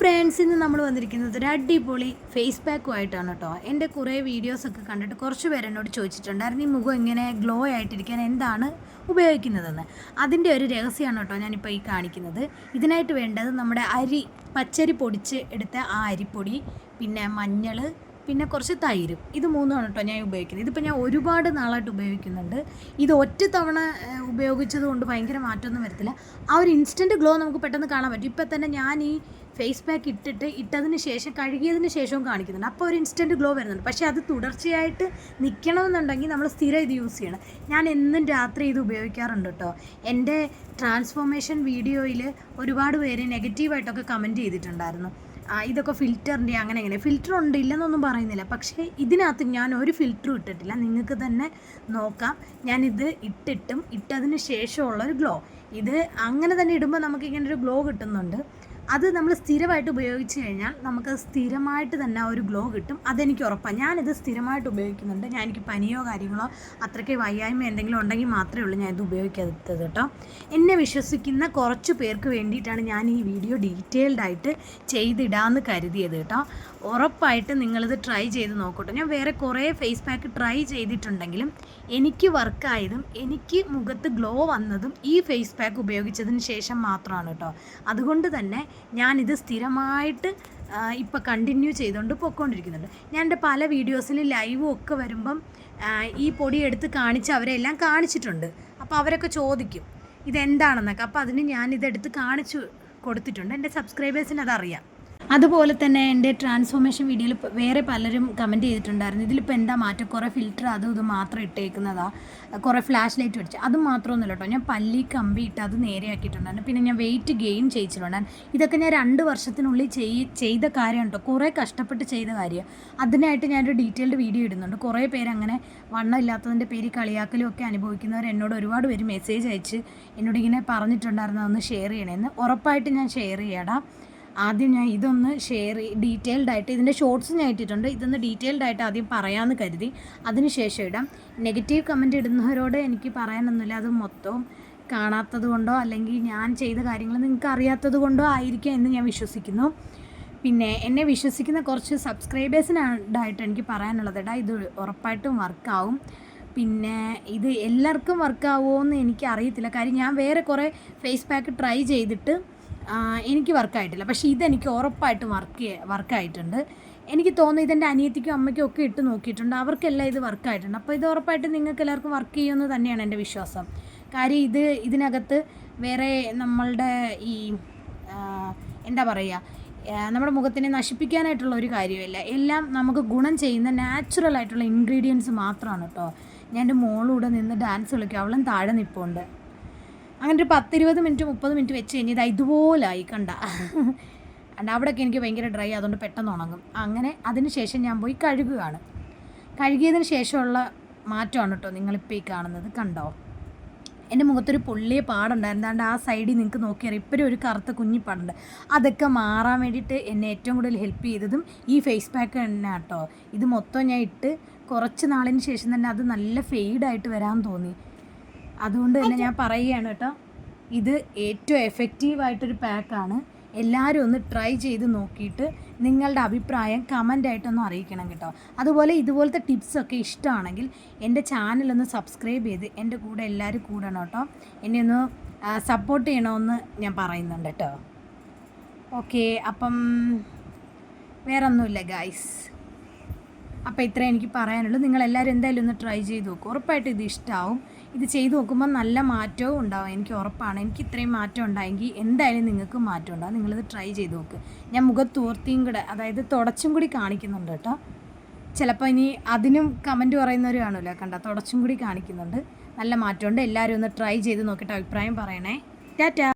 Friends ഇന്ന് നമ്മൾ വന്നിരിക്കുന്നത് ഒരു അടിപൊളി ഫേസ് പാക്കുമായിട്ടാണ് കേട്ടോ എന്റെ കുറേ വീഡിയോസൊക്കെ കണ്ടിട്ട് കുറച്ച് പേര് എന്നോട് ചോദിച്ചിട്ടുണ്ടായിരുന്നു ഈ മുഖം ഇങ്ങനെ ഗ്ലോ ആയിട്ടിരിക്കാൻ എന്താണ് ഉപയോഗിക്കുന്നതെന്ന്? അതിന്റെ ഒരു രഹസ്യമാണ് കേട്ടോ ഞാനിപ്പോൾ ഈ കാണിക്കുന്നത്. ഇതിനായിട്ട് വേണ്ടത് നമ്മുടെ അരി പച്ചരി പൊടിച്ച് എടുത്ത ആ അരിപ്പൊടി പിന്നെ മഞ്ഞൾ പിന്നെ കുറച്ച് തൈരും. ഇത് മൂന്നാണ് കേട്ടോ ഞാൻ ഉപയോഗിക്കുന്നത്. ഇതിപ്പോൾ ഞാൻ ഒരുപാട് നാളായിട്ട് ഉപയോഗിക്കുന്നുണ്ട്. ഇത് ഒറ്റ തവണ ഉപയോഗിച്ചത് കൊണ്ട് ഭയങ്കര മാറ്റമൊന്നും വരത്തില്ല. ആ ഒരു ഇൻസ്റ്റന്റ് ഗ്ലോ നമുക്ക് പെട്ടെന്ന് കാണാൻ പറ്റും. ഇപ്പം തന്നെ ഞാൻ ഈ ഫേസ് പാക്ക് ഇട്ടിട്ട് ഇട്ടതിന് ശേഷം കഴുകിയതിന് ശേഷവും കാണിക്കുന്നുണ്ട്. അപ്പോൾ ഒരു ഇൻസ്റ്റന്റ് ഗ്ലോ വരുന്നുണ്ട്. പക്ഷേ അത് തുടർച്ചയായിട്ട് നിൽക്കണമെന്നുണ്ടെങ്കിൽ നമ്മൾ സ്ഥിരം ഇത് യൂസ് ചെയ്യണം. ഞാൻ എന്നും രാത്രി ഇത് ഉപയോഗിക്കാറുണ്ട് കേട്ടോ. എന്റെ ട്രാൻസ്ഫോർമേഷൻ വീഡിയോയിൽ ഒരുപാട് പേര് നെഗറ്റീവായിട്ടൊക്കെ കമന്റ് ചെയ്തിട്ടുണ്ടായിരുന്നു. ഇതൊക്കെ ഫിൽറ്ററിന്റെ അങ്ങനെ അങ്ങനെ ഫിൽറ്റർ ഉണ്ട് ഇല്ലെന്നൊന്നും പറയുന്നില്ല. പക്ഷേ ഇതിനകത്ത് ഞാൻ ഒരു ഫിൽറ്ററും ഇട്ടിട്ടില്ല. നിങ്ങൾക്ക് തന്നെ നോക്കാം. ഞാനിത് ഇട്ടിട്ടും ഇട്ടതിന് ശേഷമുള്ളൊരു ഗ്ലോ ഇത് അങ്ങനെ തന്നെ ഇടുമ്പോൾ നമുക്ക് ഇങ്ങനെ ഒരു ഗ്ലോ കിട്ടുന്നുണ്ട്. അത് നമ്മൾ സ്ഥിരമായിട്ട് ഉപയോഗിച്ച് കഴിഞ്ഞാൽ നമുക്ക് സ്ഥിരമായിട്ട് തന്നെ ഒരു ഗ്ലോ കിട്ടും. അതെനിക്ക് ഉറപ്പാണ് ഞാനിത് സ്ഥിരമായിട്ട് ഉപയോഗിക്കുന്നുണ്ട്. ഞാൻ എനിക്ക് പനിയോ കാര്യങ്ങളോ അത്രയ്ക്ക് വയ്യായ്മ എന്തെങ്കിലും ഉണ്ടെങ്കിൽ മാത്രമേ ഉള്ളൂ ഞാൻ ഇത് ഉപയോഗിക്കാത്തത് കേട്ടോ. എന്നെ വിശ്വസിക്കുന്ന കുറച്ച് പേർക്ക് വേണ്ടിയിട്ടാണ് ഞാൻ ഈ വീഡിയോ ഡീറ്റെയിൽഡായിട്ട് ചെയ്തിടാമെന്ന് കരുതിയത് കേട്ടോ. ഉറപ്പായിട്ട് നിങ്ങളിത് ട്രൈ ചെയ്ത് നോക്കട്ടെ. ഞാൻ വേറെ കുറേ ഫേസ് പാക്ക് ട്രൈ ചെയ്തിട്ടുണ്ടെങ്കിലും എനിക്ക് വർക്കായതും എനിക്ക് മുഖത്ത് ഗ്ലോ വന്നതും ഈ ഫേസ് പാക്ക് ഉപയോഗിച്ചതിന് ശേഷം മാത്രമാണ് കേട്ടോ അതുകൊണ്ട് തന്നെ ഞാനിത് സ്ഥിരമായിട്ട് ഇപ്പോൾ കണ്ടിന്യൂ ചെയ്തുകൊണ്ട് പൊയ്ക്കൊണ്ടിരിക്കുന്നുണ്ട് ഞാൻ എന്റെ പല വീഡിയോസിൽ ലൈവും ഒക്കെ വരുമ്പം ഈ പൊടി എടുത്ത് കാണിച്ച് അവരെ എല്ലാം കാണിച്ചിട്ടുണ്ട്. അപ്പോൾ അവരൊക്കെ ചോദിക്കും ഇതെന്താണെന്നൊക്കെ? അപ്പോൾ അതിന് ഞാൻ ഇതെടുത്ത് കാണിച്ചു കൊടുത്തിട്ടുണ്ട്. എന്റെ സബ്സ്ക്രൈബേഴ്സിന് അതറിയാം. അതുപോലെ തന്നെ എന്റെ ട്രാൻസ്ഫോർമേഷൻ വീഡിയോയിൽ വേറെ പലരും കമന്റ് ചെയ്തിട്ടുണ്ടായിരുന്നു. ഇതിലിപ്പോൾ എന്താ മാറ്റം? കുറേ ഫിൽറ്റർ അതും ഇത് മാത്രം ഇട്ടേക്കുന്നതാ. കുറേ ഫ്ലാഷ് ലൈറ്റ് അടിച്ച്. അത് മാത്രമൊന്നുമില്ല കേട്ടോ ഞാൻ പല്ലി കമ്പി ഇട്ട് അത് നേരെയാക്കിയിട്ടുണ്ടായിരുന്നു പിന്നെ ഞാൻ വെയിറ്റ് ഗെയിൻ ചെയ്യിച്ചിട്ടുണ്ടായിരുന്നു. ഇതൊക്കെ ഞാൻ രണ്ട് വർഷത്തിനുള്ളിൽ ചെയ് ചെയ്ത കാര്യം കേട്ടോ കുറേ കഷ്ടപ്പെട്ട് ചെയ്ത കാര്യം. അതിനായിട്ട് ഞാനൊരു ഡീറ്റെയിൽഡ് വീഡിയോ ഇടുന്നുണ്ട്. കുറേ പേര് അങ്ങനെ വണ്ണം ഇല്ലാത്തതിന്റെ പേര് കളിയാക്കലും ഒക്കെ അനുഭവിക്കുന്നവർ എന്നോട് ഒരുപാട് പേര് മെസ്സേജ് അയച്ച് എന്നോട് ഇങ്ങനെ പറഞ്ഞിട്ടുണ്ടായിരുന്നു. ഒന്ന് ഷെയർ ചെയ്യണമെന്ന് ഉറപ്പായിട്ട് ഞാൻ ഷെയർ ചെയ്യാടാ. ആദ്യം ഞാൻ ഇതൊന്ന് ഷെയർ ഡീറ്റെയിൽഡ് ആയിട്ട് ഇതിന്റെ ഷോർട്സ് ഞാൻ ഇട്ടിട്ടുണ്ട്. ഇതൊന്ന് ഡീറ്റെയിൽഡ് ആയിട്ട് ആദ്യം പറയാമെന്ന് കരുതി. അതിനുശേഷം ഇടാം. നെഗറ്റീവ് കമന്റ് ഇടുന്നവരോട് എനിക്ക് പറയാനൊന്നുമില്ല. അത് മൊത്തവും കാണാത്തത് കൊണ്ടോ അല്ലെങ്കിൽ ഞാൻ ചെയ്ത കാര്യങ്ങൾ നിങ്ങൾക്ക് അറിയാത്തത് കൊണ്ടോ ആയിരിക്കാം എന്ന് ഞാൻ വിശ്വസിക്കുന്നു. പിന്നെ എന്നെ വിശ്വസിക്കുന്ന കുറച്ച് സബ്സ്ക്രൈബേഴ്സിനായിട്ട് എനിക്ക് പറയാനുള്ളത്. എടാ ഇത് ഉറപ്പായിട്ടും വർക്കാവും പിന്നെ ഇത് എല്ലാവർക്കും വർക്കാവുമോ എന്ന് എനിക്ക് അറിയത്തില്ല. കാര്യം ഞാൻ വേറെ കുറേ ഫേസ് പാക്ക് ട്രൈ ചെയ്തിട്ട് എനിക്ക് വർക്കായിട്ടില്ല പക്ഷേ ഇതെനിക്ക് ഉറപ്പായിട്ടും വർക്ക് വർക്കായിട്ടുണ്ട് എനിക്ക് തോന്നുന്നു ഇതെന്റെ അനിയത്തിക്കും അമ്മയ്ക്കും ഒക്കെ ഇട്ട് നോക്കിയിട്ടുണ്ട്. അവർക്കെല്ലാം ഇത് വർക്കായിട്ടുണ്ട് അപ്പോൾ ഇത് ഉറപ്പായിട്ടും നിങ്ങൾക്ക് എല്ലാവർക്കും വർക്ക് ചെയ്യുമെന്ന് തന്നെയാണ് എന്റെ വിശ്വാസം. കാര്യം ഇത് ഇതിനകത്ത് വേറെ നമ്മളുടെ ഈ എന്താ പറയുക നമ്മുടെ മുഖത്തിനെ നശിപ്പിക്കാനായിട്ടുള്ള ഒരു കാര്യമില്ല. എല്ലാം നമുക്ക് ഗുണം ചെയ്യുന്ന നാച്ചുറൽ ആയിട്ടുള്ള ഇൻഗ്രീഡിയൻസ് മാത്രമാണ് കേട്ടോ. ഞാൻ എന്റെ മോളൂടെ നിന്ന് ഡാൻസ് കളിക്കും. അവളും താഴെ നിൽപ്പുണ്ട് അങ്ങനെ ഒരു പത്തിരുപത് മിനിറ്റ് മുപ്പത് മിനിറ്റ് വെച്ച് കഴിഞ്ഞ് ഇതാ ഇതുപോലായി കണ്ട. കണ്ട അവിടെയൊക്കെ എനിക്ക് ഭയങ്കര ഡ്രൈ അതുകൊണ്ട് പെട്ടെന്ന് ഉണങ്ങും. അങ്ങനെ അതിന് ശേഷം ഞാൻ പോയി കഴുകുകയാണ്. കഴുകിയതിന് ശേഷമുള്ള മാറ്റമാണ് കേട്ടോ നിങ്ങളിപ്പോൾ ഈ കാണുന്നത്. കണ്ടോ? എന്റെ മുഖത്തൊരു പൊള്ളിയ പാടുണ്ടായിരുന്നു. ആ സൈഡിൽ നിങ്ങൾക്ക് നോക്കിയാൽ ഇപ്പോഴും ഒരു കറുത്ത കുഞ്ഞിപ്പാടുണ്ട് അതൊക്കെ മാറാൻ വേണ്ടിയിട്ട് എന്നെ ഏറ്റവും കൂടുതൽ ഹെൽപ്പ് ചെയ്തതും ഈ ഫേസ് പാക്ക് തന്നെ കേട്ടോ ഇത് മൊത്തം ഞാൻ ഇട്ട് കുറച്ച് നാളിന് ശേഷം തന്നെ അത് നല്ല ഫെയ്ഡായിട്ട് വരാൻ തോന്നി. അതുകൊണ്ട് തന്നെ ഞാൻ പറയുകയാണ് കേട്ടോ ഇത് ഏറ്റവും എഫക്റ്റീവായിട്ടൊരു പാക്കാണ് എല്ലാവരും ഒന്ന് ട്രൈ ചെയ്ത് നോക്കിയിട്ട് നിങ്ങളുടെ അഭിപ്രായം കമന്റായിട്ടൊന്ന് അറിയിക്കണം കേട്ടോ. അതുപോലെ ഇതുപോലത്തെ ടിപ്സൊക്കെ ഇഷ്ടമാണെങ്കിൽ എന്റെ ചാനലൊന്ന് സബ്സ്ക്രൈബ് ചെയ്ത് എന്റെ കൂടെ എല്ലാവരും കൂടണം കേട്ടോ. എന്നെ ഒന്ന് സപ്പോർട്ട് ചെയ്യണമെന്ന് ഞാൻ പറയുന്നുണ്ട് കേട്ടോ. ഓക്കെ അപ്പം വേറൊന്നുമില്ല ഗായ്സ് അപ്പോൾ ഇത്രയേ എനിക്ക് പറയാനുള്ളൂ. നിങ്ങളെല്ലാവരും എന്തായാലും ഒന്ന് ട്രൈ ചെയ്ത് നോക്കും. ഉറപ്പായിട്ട് ഇത് ഇഷ്ടമാവും ഇത് ചെയ്തു നോക്കുമ്പോൾ നല്ല മാറ്റവും ഉണ്ടാവും. എനിക്ക് ഉറപ്പാണ്. എനിക്ക് ഇത്രയും മാറ്റം ഉണ്ടായെങ്കിൽ എന്തായാലും നിങ്ങൾക്ക് മാറ്റം ഉണ്ടാവും. നിങ്ങളിത് ട്രൈ ചെയ്ത് നോക്ക്. ഞാൻ മുഖത്തൂർത്തിയും കൂടെ അതായത് തുടച്ചും കൂടി കാണിക്കുന്നുണ്ട് കേട്ടോ. ചിലപ്പോൾ ഇനി അതിനും കമന്റ് പറയുന്നവർ കാണുമല്ലോ കണ്ട? തുടച്ചും കൂടി കാണിക്കുന്നുണ്ട്. നല്ല മാറ്റമുണ്ട് എല്ലാവരും ഒന്ന് ട്രൈ ചെയ്ത് നോക്കിയിട്ട് അഭിപ്രായം പറയണേ. ടാറ്റാ.